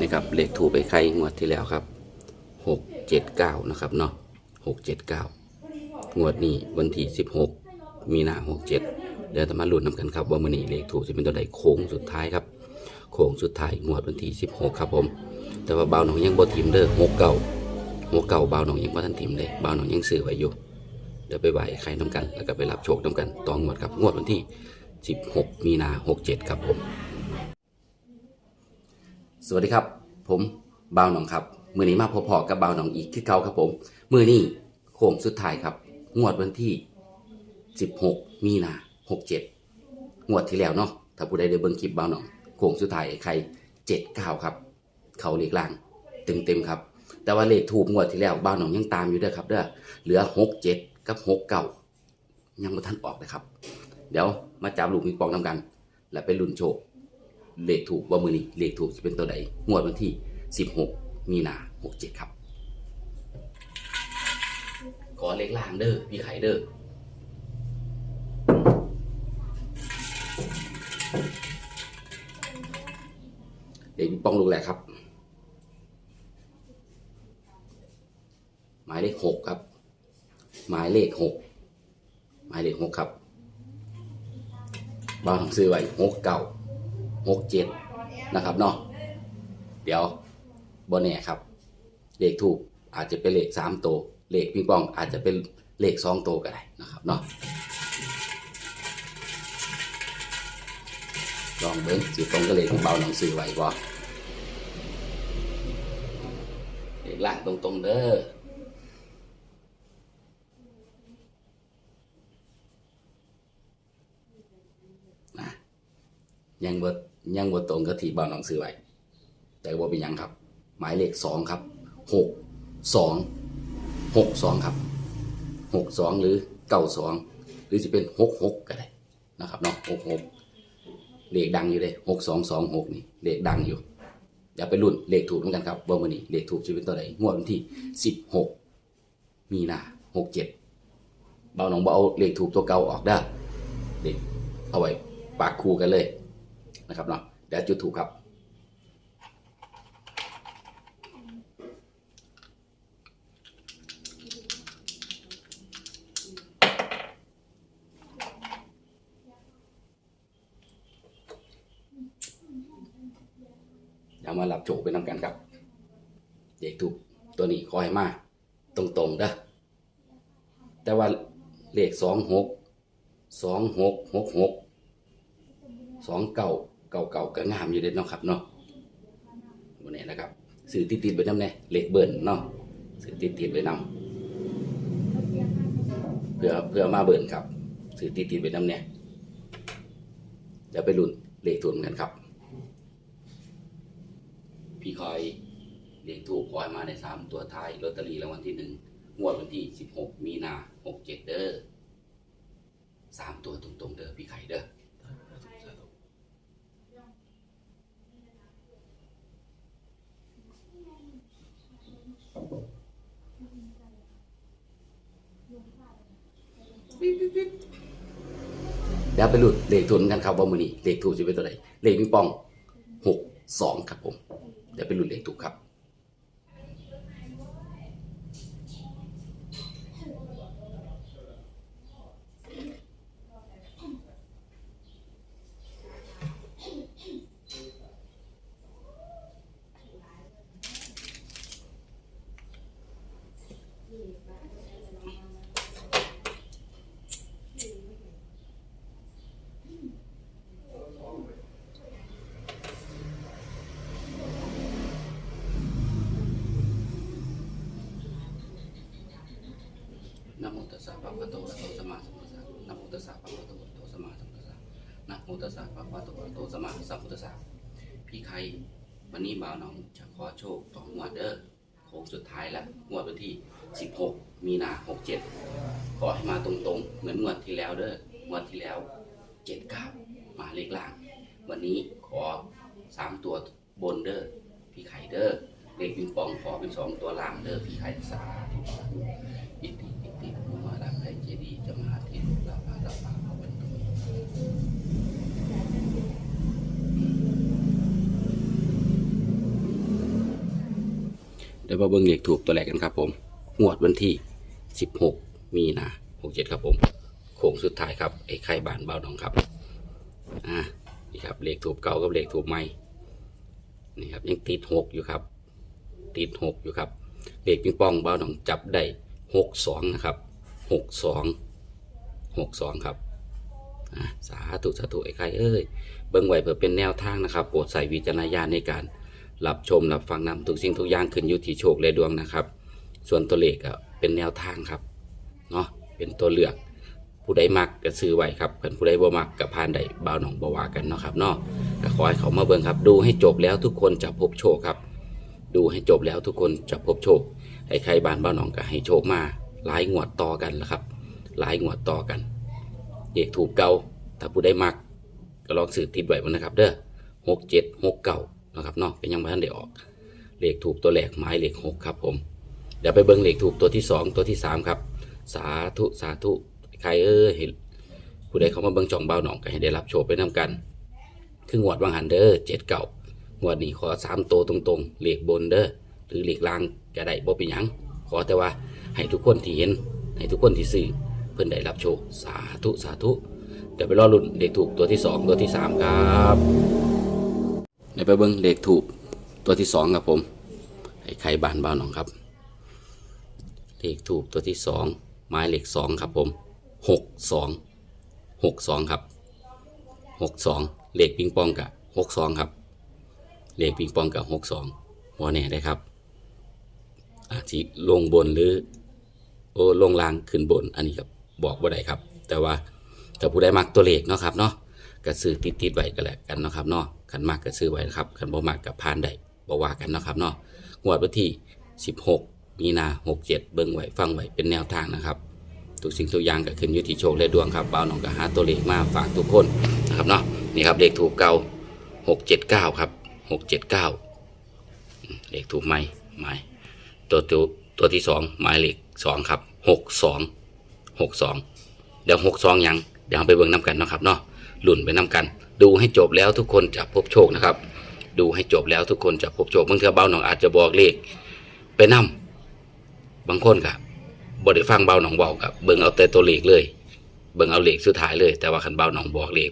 นะครับเลขถูกไปใครงวดที่แล้วครับหกเจ็ดเก้านะครับเนาะหกเจ็ดเก้างวดนี้วันที่สิบหกมีนาหกเจ็ดเดี๋ยวจะมาลุ้นนำกันครับว่ามันนี้เลขถูกจะเป็นตัวใดโค้งสุดท้ายครับโค้งสุดท้ายงวดวันที่สิบหกครับผม แต่ว่าเบาหนองยังบ่ทิมเด้อหกเก่าหกเก่าเบาหนองยังบ่ทันทิมเลยเบาหนองยังซื้อไว้อยู่เดี๋ยวไปไหวใครน้ำกัน แล้วก็ไปรับโชคน้ำกันต่องวดครับงวดวันที่ 16 มีนา 67 ครับผม สวัสดีครับ ผมบ่าวหนองครับ มือนี้มาพบพอกับบ่าวหนองอีกคือเก่าครับผม มือนี้โค้งสุดท้ายครับ งวดวันที่ 16 มีนา67 งวดที่แล้วเนาะถ้าผู้ใดได้เบิ่งคลิปบ่าวหนองโค้งสุดท้ายไอ้ใคร79 ครับ เขาเลขล่างเต็มเต็มๆครับ แต่ว่าเลขถูกงวดที่แล้วบ่าวหนองยังตามอยู่เด้อครับเด้อเหลือ 67 กับ 69 ยังบ่ทันออกนะครับ เดี๋ยวมาจับลูกปิงปองนำกัน และไปลุ้นโชค เลขถูกว่ามือนี้เลขถูกจะเป็นตัวใดงวดวันที่ 16 มีนา67 ครับ ขอเลขล่างเด้อพี่ไข่เด้อเด็กปิงปองลูกแหละครับ หมายเลขหกครับ หมายเลขหกหมายเลขหกครับบ้านของซื้อไว้หกเก้า หกเจ็ดนะครับเนาะเดี๋ยวบนเนี่ยครับ เลขถูกอาจจะเป็นเลขสามตัวเลขปิงปองอาจจะเป็นเลขสองตัวก็ได้นะครับเนาะลองเบิ้งสิตรงก็เลขเบาหนังสือไว้บ่เลขล่างตรงๆเด้อนะยังเบ่ ยังบ่ตรงกับที่บ้านหนองซื้อไว้แต่ว่าเป็นยังครับ หมายเลขสองครับหกสองหกสองครับหกสองหรือเก้าสองหรือจะเป็นหกหกก็ได้นะครับเนาะหกหกเลขดังอยู่เลยหกสองสองหกนี่เลขดังอยู่อย่าไปรุ่นเลขถูกเหมือนกันครับว่าวันนี้เลขถูกจะเป็นตัวไหนงวดวันที่สิบหกมีนาหกเจ็ดเบาหนองบ่เอาเลขถูกตัวเก่าออกได้เด็กเอาไว้ปากคู่กันเลย นะครับเนาะเดี๋ยวจุดถูกครับเดี๋ยวมาหลับโจกไปนำกันครับ เด็กถูกตัวนี้คอยมาตรงๆเด้อแต่ว่าเลขสองหกสองหกหกหกสองเก่า เก่าเก่าก็งามอยู่เด็ดเนาะครับเนาะวันนี้นะครับสื่อติดติดไปน้ำเนี่ยเหล็กเบิร์นเนาะสื่อติดติดไปนำเพื่อเพื่อมาเบิร์นครับสื่อติดติดไปน้ำเนี่ยเดี๋ยวไปลุ้นเลขทุนกันครับ พี่คอยเลขถูกคอยมาในสามตัวท้ายลอตเตอรี่รางวัลที่หนึ่งงวดวันที่สิบหกมีนาหกเจ็ดเด้อสามตัวตรงๆเด้อพี่ไข่เด้อเดี๋ยวไปหลุดเลขทุนกันครับว่ามือนี้เลขถูกจะเป็นตัวไหนเลขปิงปองหกสองครับผม เดี๋ยวไปหลุดเลขถูกครับ สสะภะคะวะโตอะระหะโตสัมมาสัมพุทธัสสะนะโมตัสสะภะคะวะโตอะระหะโตสัมมาสัมพุทธัสสะนะโมตัสสะภะคะวะโตอะระหะโตสัมมาสัมพุทธัสสะพี่ใครวันนี้บ่าวน้องจะขอโชคต่องวดเด้อโค้งสุดท้ายล้วงวดวันที่ 16 มีนา67ขอให้มาตรงๆ เหมือนงวดที่แล้วเด้องวดที่แล้ว 79 มาเลขล่าง วันนี้ขอ 3 ตัวบนเด้อพี่ไข่เด้อเลขปิงปองขอเป็นสองตัวล่างเด้อพี่ไข่สาธุ เดี๋ยวมาเบิ่งเลขถูกตัวแรกกันครับผมงวดวันที่ 16 มีนา67 ครับผมโค้งสุดท้ายครับไอ้ไข่บานเบาหนองครับอ่านี่ครับเลขถูกเก่ากับเลขถูกใหม่นี่ครับยังติดหกอยู่ครับ ติดหกอยู่ครับเลขปิงปองเบาหนองจับได้หกสองนะครับหกสองหกสองครับอ่าสาธุสาธุไอ้ไข่เอ้ยเบิ่งไว้เพื่อเป็นแนวทางนะครับ โปรดใส่วิจารณญาณในการ รับชมรับฟังนำทุกสิ่งทุกอย่างขึ้นอยู่ที่โชคและดวงนะครับ ส่วนตัวเลขก็เป็นแนวทางครับเนาะเป็นตัวเลือก ผู้ใดมักก็ซื้อไว้ครับเพิ่นผู้ใดบ่มักก็ผ่านได้บ่าวหนองบ่วากันเนาะครับเนาะก็ขอให้เขามาเบิ่งครับ ดูให้จบแล้วทุกคนจะพบโชคครับ ดูให้จบแล้วทุกคนจะพบโชคให้ใครบ้านบ่าวหนองก็ให้โชคมาหลายงวดต่อกันแล้วครับ หลายงวดต่อกันเด็กถูกเก่าถ้าผู้ใดมักก็ลองสื่อติดไว้บ่นะครับ เด้อหกเจ็ดหกเก่า นะครับเนาะก็ยังไม่ทันได้ออกเลขถูกตัวแรกไม้เลขหกครับผมเดี๋ยวไปเบิ้งเลขถูกตัวที่สองตัวที่สามครับ สาธุสาธุใครเอ้ยเห็นผู้ใดเข้ามาเบิ้งจ่องเบาหนองก็ให้ได้รับโชคไปนำกันคืองวดวังหันเด้อเจ็ดเก่างวดนี้ขอสามตัวตรงๆเลขบนเด้อหรือเลขล่างก็ได้บ่เป็นหยังขอแต่ว่าให้ทุกคนที่เห็นให้ทุกคนที่ซื้อเพื่อนได้รับโชคสาธุสาธุเดี๋ยวไปรอลุ้นเลขถูกตัวที่สองตัวที่สามครับ ดี๋ยวไปเบิ้งเลขถูกตัวที่สองครับผมไอ้ไข่บานบ้านหนองครับ เลขถูกตัวที่สองไม้เลขสองครับผมหกสองหกสองครับหกสองเลขปิงปองกับหกสองครับเลขปิงปองกับหกสองวอแน่ได้ครับ อาจจะลงบนหรือ โอ้ลงล่างขึ้นบนอันนี้ครับบอกว่าได้ครับ แต่ว่าถ้าผู้ใดมักตัวเลขเนาะครับเนาะ ก็ซื้อติดติดไว้ก็แล้วกันนะครับเนาะขันมากก็ซื้อไว้นะครับขันบ่มากกับพานได้บ่ว่ากันนะครับเนาะงวดวันที่ 16 มีนา 67 เบิ่งไว้ฟังไว้เป็นแนวทางนะครับทุกสิ่งทุกอย่างก็ขึ้นอยู่ที่โชคและดวงครับบ่าวน้องก็หาตัวเลขมาฝากทุกคนนะครับเนาะนี่ครับเลขถูกเก่า679 ครับ 679 เลขถูกไหมไหมตัวตัวตัวที่สองหมายเลขสองครับ62 62เดี๋ยว62ยังเดี๋ยวเราไปเบิ่งน้ำกันนะครับเนาะ ลุ่นไปน้ำกัน ดูให้จบแล้วทุกคนจะพบโชคนะครับ ดูให้จบแล้วทุกคนจะพบโชคบางเทื่อเบาหนองอาจจะบอกเลขไปนำบางคนกับ่ได้ฟังเบาหนองเบากับเบิ่งเอาแต่ตัวเลขเลย เบิ่งเอาเลขสุดท้ายเลย แต่ว่าคันเบาหนองบอกเลข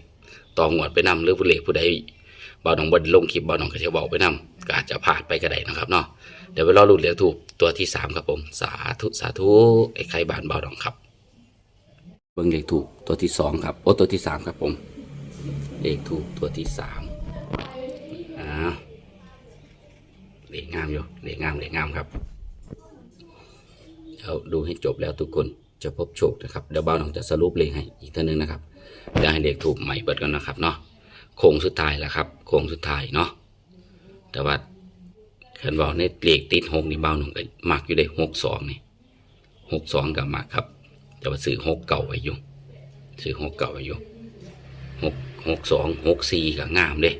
ต่อหงวดไปนำหรือผู้เลขผู้ใดเบาหนองบ่ได้ลงคลิปเบาหนองก็จะบอกไปนำก็อาจจะพลาดไปก็ได้นะครับเนาะเดี๋ยวไปรอลุ้นเลขถูกตัวที่สามครับผมสาธุสาธุไอ้ไข่บานเบาหนองครับเบิ่งเลขถูกตัวที่สองครับโอ้ตัวที่สามครับผม เลขถูกตัวที่สามอ่าเลขงามอยู่เลขงามเลขงามครับเดี๋ยวดูให้จบแล้วทุกคนจะพบโชคนะครับเดี๋ยวบ้าหนองจะสรุปเลขให้อีกท่านึงนะครับเดี๋ยวให้เลขถูกใหม่เบิดกันนะครับเนาะโค้งสุดท้ายแล้วครับโค้งสุดท้ายเนาะแต่ว่าขันบอกในเลขติดหกนี่เบ้าหนองก็มักอยู่ได้หกสองนี่หกสองกับมักครับ แต่ว่าซื้อหกเก่าไว้อยู่ซื้อหกเก่าไว้อยู่หก หกสองหกสี่ก็งามเด้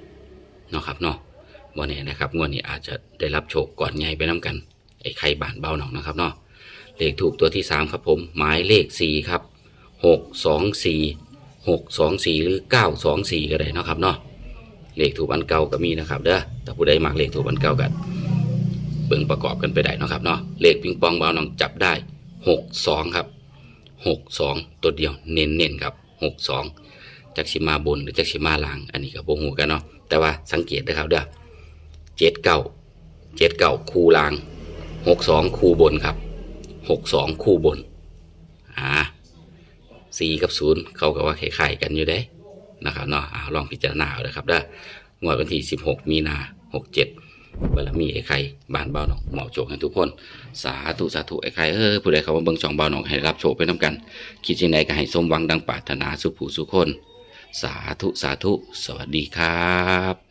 เนาะครับเนาะวันนี้นะครับงวดนี้อาจจะได้รับโชคก่อนใหญ่ไปน้ำกัน ไอ้ไข่บานเบาหนองนะครับเนาะเลขถูกตัวที่สามครับผม หมายเลขสี่ครับหกสองสี่หกสองสี่หรือเก้าสองสี่ก็ได้เนาะครับเนาะเลขถูกอันเก่าก็มีนะครับเด้อแต่ผู้ใดมักเลขถูกอันเก่ากันเบิ่งประกอบกันไปได้เนาะครับเนาะเลขปิงปองเบาหนองจับได้หกสองครับหกสองตัวเดียวเน้นๆครับหกสอง จากชิมาบนหรือจากชิมาล่าง อันนี้ก็บ่ฮู้กันเนาะแต่ว่าสังเกตนะครับเด้อเจ็ดเก้าเจ็ดเก้าคูลางหกสองคูบนครับหกสองคูบนอ่าสี่กับศูนย์เขาก็ว่าคล้ายๆกันอยู่เด้นะครับเนาะลองพิจารณาเอานะครับเด้องวดวันที่สิบหกมีนาหกเจ็ดบารมีไอ้ไข่บ้านเบาหนองเหมาะโจกให้ทุกคน สาธุสาธุไอ้ไข่เออผู้ใดเขามาเบิ่งช่องเบาหนองให้รับโชคไปน้ำกัน คิดยังไงก็ให้สมหวังดังปรารถนาสุขผู้สุขคน สาธุสาธุ สวัสดีครับ